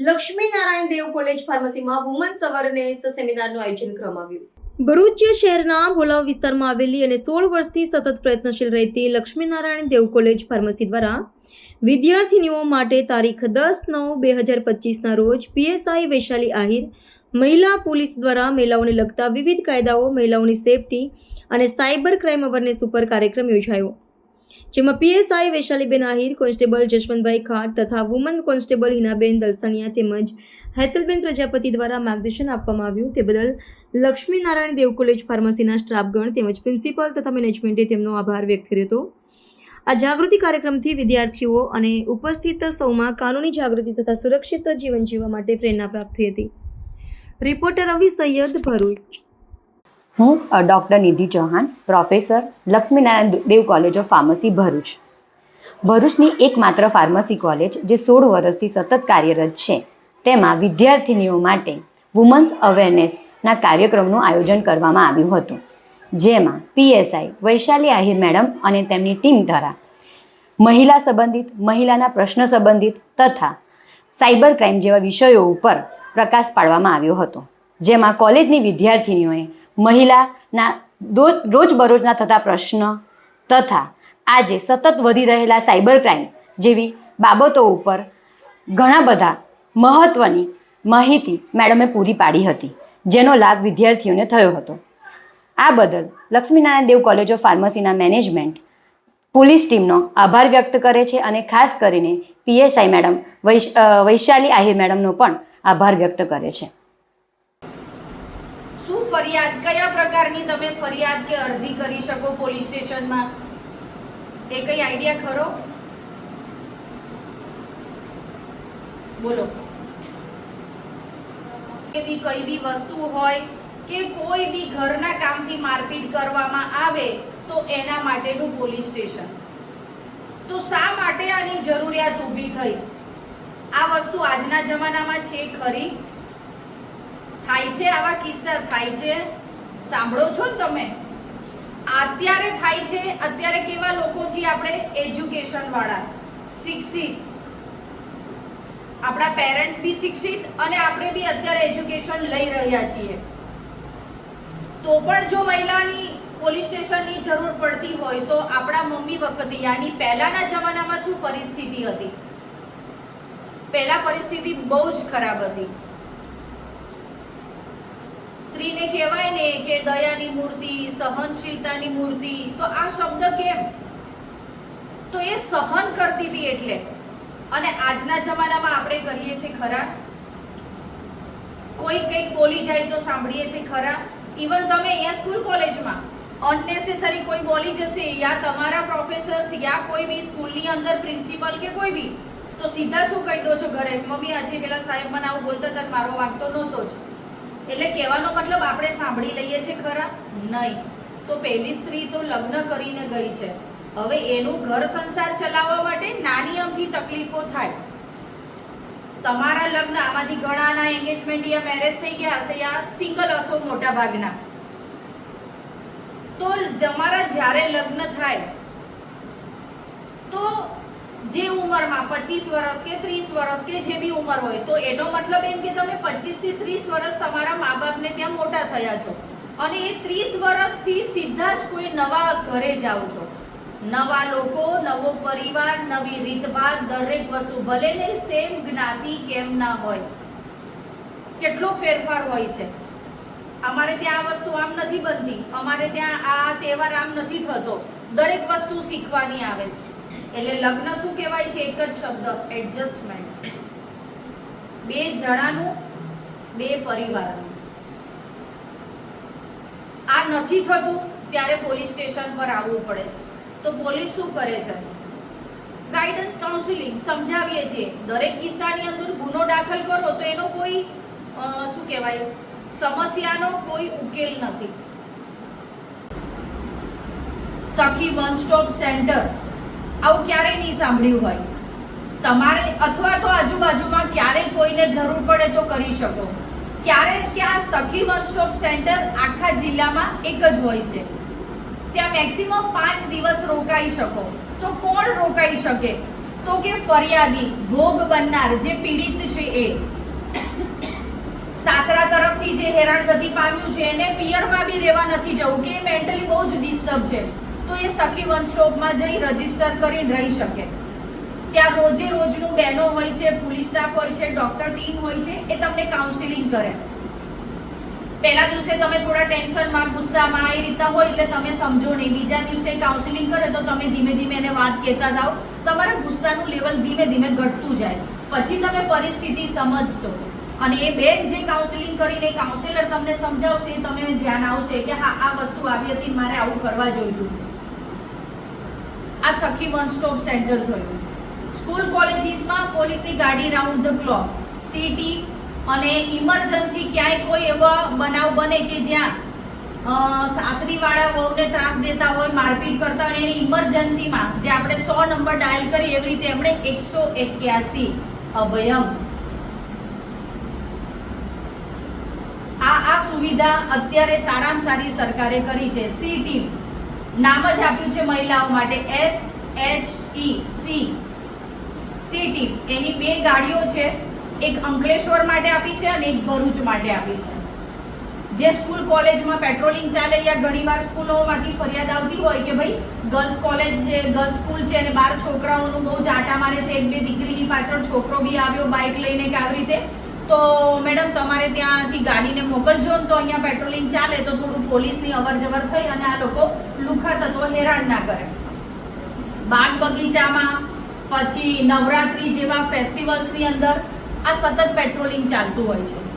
Laxminarayan Dev college ફાર્મસીમાં woman awareness સેમિનારનું આયોજન કરવામાં આવ્યું ભરૂચ શહેરના ભોલાવ વિસ્તારમાં આવેલી અને સોળ વર્ષથી સતત પ્રયત્નશીલ રહેતી લક્ષ્મીનારાયણ દેવ કોલેજ ફાર્મસી દ્વારા વિદ્યાર્થીનીઓ માટે તારીખ દસ નવ બે હજાર પચીસના રોજ પીએસઆઈ વૈશાલી આહિર, મહિલા પોલીસ દ્વારા મહિલાઓને લગતા વિવિધ કાયદાઓ, મહિલાઓની સેફટી અને સાયબર ક્રાઇમ અવેરનેસ ઉપર કાર્યક્રમ યોજાયો. જેમાં પીએસઆઈ વૈશાલીબેન આહિર, કોન્સ્ટેબલ જશવંતભાઈ ખાટ તથા વુમન કોન્સ્ટેબલ હિનાબેન દલસાણિયા તેમજ હેતલબેન પ્રજાપતિ દ્વારા માર્ગદર્શન આપવામાં આવ્યું. તે બદલ લક્ષ્મીનારાયણ દેવ કોલેજ ફાર્મસીના સ્ટાફગણ તેમજ પ્રિન્સિપાલ તથા મેનેજમેન્ટે તેમનો આભાર વ્યક્ત કર્યો હતો. આ જાગૃતિ કાર્યક્રમથી વિદ્યાર્થીઓ અને ઉપસ્થિત સૌમાં કાનૂની જાગૃતિ તથા સુરક્ષિત જીવન જીવવા માટે પ્રેરણા પ્રાપ્ત થઈ હતી. રિપોર્ટર રવિ સૈયદ ભરૂચ. હું doctor Nidhi Chauhan, professor Laxminarayan Dev college of pharmacy Bharuch. ભરૂચની એકમાત્ર ફાર્મસી કોલેજ જે સોળ વર્ષથી સતત કાર્યરત છે, તેમાં વિદ્યાર્થિનીઓ માટે વુમન્સ અવેરનેસના કાર્યક્રમનું આયોજન કરવામાં આવ્યું હતું, જેમાં પીએસઆઈ વૈશાલી આહિર મેડમ અને તેમની ટીમ દ્વારા મહિલા સંબંધિત, મહિલાના પ્રશ્ન સંબંધિત તથા સાયબર ક્રાઇમ જેવા વિષયો ઉપર પ્રકાશ પાડવામાં આવ્યો હતો. જેમાં કોલેજની વિદ્યાર્થીનીઓએ મહિલાના રોજબરોજના થતા પ્રશ્ન તથા આજે સતત વધી રહેલા સાયબર ક્રાઇમ જેવી બાબતો ઉપર ઘણા બધા મહત્ત્વની માહિતી મેડમે પૂરી પાડી હતી, જેનો લાભ વિદ્યાર્થીઓને થયો હતો. આ બદલ લક્ષ્મીનારાયણ દેવ કોલેજ ઓફ ફાર્મસીના મેનેજમેન્ટ પોલીસ ટીમનો આભાર વ્યક્ત કરે છે અને ખાસ કરીને પીએસઆઈ મેડમ વૈશાલી આહિર મેડમનો પણ આભાર વ્યક્ત કરે છે. ફરિયાદ? કયા પ્રકારની તમે ફરિયાદ કે અરજી કરી શકો પોલીસ સ્ટેશનમાં? એ કઈ આઈડિયા ખરો? બોલો. એવી કઈ બી વસ્તુ હોય કે કોઈ બી ઘરના કામથી મારપીટ કરવામાં આવે તો એના માટેનું પોલીસ સ્ટેશન. તો શા માટે આની જરૂરિયાત ઊભી થઈ? આ વસ્તુ આજના જમાનામાં છે ખરી? થાય છે આવા કિસ્સા, થાય છે? સાંભળો છો ને તમે? અત્યારે થાય છે, અત્યારે કેવા લોકો છીએ આપણે? એજ્યુકેશન વાળા, શિક્ષિત. આપણા પેરેન્ટ્સ બી શિક્ષિત અને આપણે બી અત્યારે એજ્યુકેશન લઈ રહ્યા છીએ. તો પણ જો મહિલાની પોલીસ સ્ટેશનની જરૂર પડતી હોય તો આપણા મમ્મી વખતે, યાની પહેલાના જમાનામાં શું પરિસ્થિતિ હતી? પહેલા પરિસ્થિતિ બહુ જ ખરાબ હતી. સ્ત્રીને કહેવાય ને કે દયાની મૂર્તિ, સહનશીલતાની મૂર્તિ, તો આ શબ્દ કેમ? તો એ સહન કરતી હતી એટલે. અને આજના જમાનામાં આપણે કહીએ છીએ ખરા. કોઈ કંઈક બોલી જાય તો સાંભળીએ છીએ ખરા. ઇવન તમે અહીંયા સ્કૂલ કોલેજમાં અનનેસેસરી કોઈ બોલી જશે યા તમારા પ્રોફેસર્સ યા કોઈ બી સ્કૂલની અંદર પ્રિન્સિપલ કે કોઈ બી, તો સીધા શું કહી દો છો ઘરે? મમ્મી, આજે પેલા સાહેબ મને આવું બોલતા તને મારો વાગતો નહોતો જ. એટલે કહેવાનો મતલબ આપણે સાંભળી લઈએ છીએ ખરા? નહીં. તો પહેલી સ્ત્રી તો લગ્ન કરીને ગઈ છે. હવે એનું ઘર સંસાર ચલાવવા માટે નાની અમથી તકલીફો થાય. તમારા લગ્ન આમાંથી ઘણાના એંગેજમેન્ટ યા મેરેજ થઈ ગયા હશે યા સિંગલ હશો મોટા ભાગના? તો તમારા જ્યારે લગ્ન થાય, તો જે ઉંમરમાં, પચીસ વર્ષ કે ત્રીસ વર્ષ કે જે બી ઉંમર હોય, તો એનો મતલબ એમ કે તમે પચીસથી ત્રીસ વર્ષ તમારા મા બાપને ત્યાં મોટા થયા છો. અને એ ત્રીસ વર્ષથી સીધા જ કોઈ નવા ઘરે જાઓ છો. નવા લોકો, નવો પરિવાર, નવી રીતભાત, દરેક વસ્તુ, ભલે ને સેમ જ્ઞાતિ કેમ ના હોય. કેટલો ફેરફાર હોય છે. અમારે ત્યાં આ વસ્તુ આમ નથી બનતી. અમારે ત્યાં આ તહેવાર આમ નથી થતો. દરેક વસ્તુ શીખવાની આવે છે. એટલે લગ્ન શું કહેવાય છે? એક જ શબ્દ એડજસ્ટમેન્ટ બે જણાનું, બે પરિવારનું. આ નથી થતું ત્યારે પોલીસ સ્ટેશન પર આવવું પડે છે. તો પોલીસ શું કરે છે? ગાઈડન્સ કાઉન્સિલિંગ સમજાવીએ છીએ. દરેક કિસ્સાની અંદર ગુનો દાખલ કરો તો એનો કોઈ શું કહેવાય? સમસ્યાનો કોઈ ઉકેલ નથી. સખી વન સ્ટોપ સેન્ટર. આવું ક્યારેય નહીં સાંભળ્યું હોય. તમારે અથવા તો આજુબાજુમાં ક્યારેય કોઈને જરૂર પડે તો કરી શકો. ક્યારે ક્યાં સખી વન સ્ટોપ સેન્ટર આખા જિલ્લામાં એક જ હોય છે. ત્યાં મેક્સિમમ પાંચ દિવસ રોકાઈ શકો. તો કોણ રોકાઈ શકે? તો કે ફરિયાદી, ભોગ બનનાર જે પીડિત છે એ. સાસરા તરફથી જે હેરાનગતિ પામ્યું છે, એને પિયરમાં બી રહેવા નથી જવું, કે મેન્ટલી બહુ જ ડિસ્ટર્બ છે. તો એ સખી વન જઈ રજિસ્ટર કરીને રહી શકે. ત્યાં રોજે રોજનું બહેનો હોય છે, પોલીસ સ્ટાફ હોય છે, ડોક્ટર ટીમ હોય છે, એ તમને કાઉન્સિલિંગ કરે. પહેલા દિવસે તમે થોડા ટેન્શનમાં, ગુસ્સામાં, એ રીતના હોય એટલે તમે સમજો નહીં. બીજા દિવસે કાઉન્સિલિંગ કરે તો તમે ધીમે ધીમે એને વાત કહેતા જાઓ. તમારા ગુસ્સાનું લેવલ ધીમે ધીમે ઘટતું જાય. પછી તમે પરિસ્થિતિ સમજશો. અને એ બેન જે કાઉન્સિલિંગ કરીને કાઉન્સિલર તમને સમજાવશે તમને ધ્યાન આવશે કે હા, આ વસ્તુ આવી હતી, મારે આવું કરવા જોઈતું. આ સખી વન સ્ટોપ સેન્ટર થયું. સ્કૂલ કોલેજીસમાં પોલીસની ગાડી રાઉન્ડ ધ ક્લોક સીટી અને ઇમરજન્સી ક્યાંય કોઈ એવો બનાવ બને કે જ્યાં સાસરીવાળા વહુને ત્રાસ દેતા હોય, મારપીટ કરતા હોય, એની ઇમરજન્સીમાં જે આપણે સો નંબર ડાયલ કરી એવી રીતે એમણે એકસો એક્યાસી અભયમ. આ આ સુવિધા અત્યારે સારામાં સારી સરકારે કરી છે. સી ટીમ નામ જ આપ્યું છે મહિલાઓ માટે. S H E C C team એની બે ગાડીઓ છે. એક અંકલેશ્વર માટે આપી છે અને એક ભરૂચ માટે આપી છે. જે સ્કૂલ કોલેજમાં પેટ્રોલિંગ ચાલે યા ઘણીવાર સ્કૂલોમાંથી ફરિયાદ આવતી હોય કે ભાઈ ગર્લ્સ કોલેજ છે ગર્લ્સ સ્કૂલ છે અને બાર છોકરાઓનું બહુ જ આટા મારે છે. એક બે દીકરીની પાછળ છોકરો બી આવ્યો બાઇક લઈને કે આવી રીતે. તો મેડમ, તમારે ત્યાંથી ગાડીને મોકલજો તો અહીંયા પેટ્રોલિંગ ચાલે તો થોડું પોલીસની અવર જવર થઈ અને આ લોકો લુખા તત્વો હેરાન ના કરે. બાગ બગીચામાં, પછી નવરાત્રી જેવા ફેસ્ટિવલ્સની અંદર આ સતત પેટ્રોલિંગ ચાલતું હોય છે.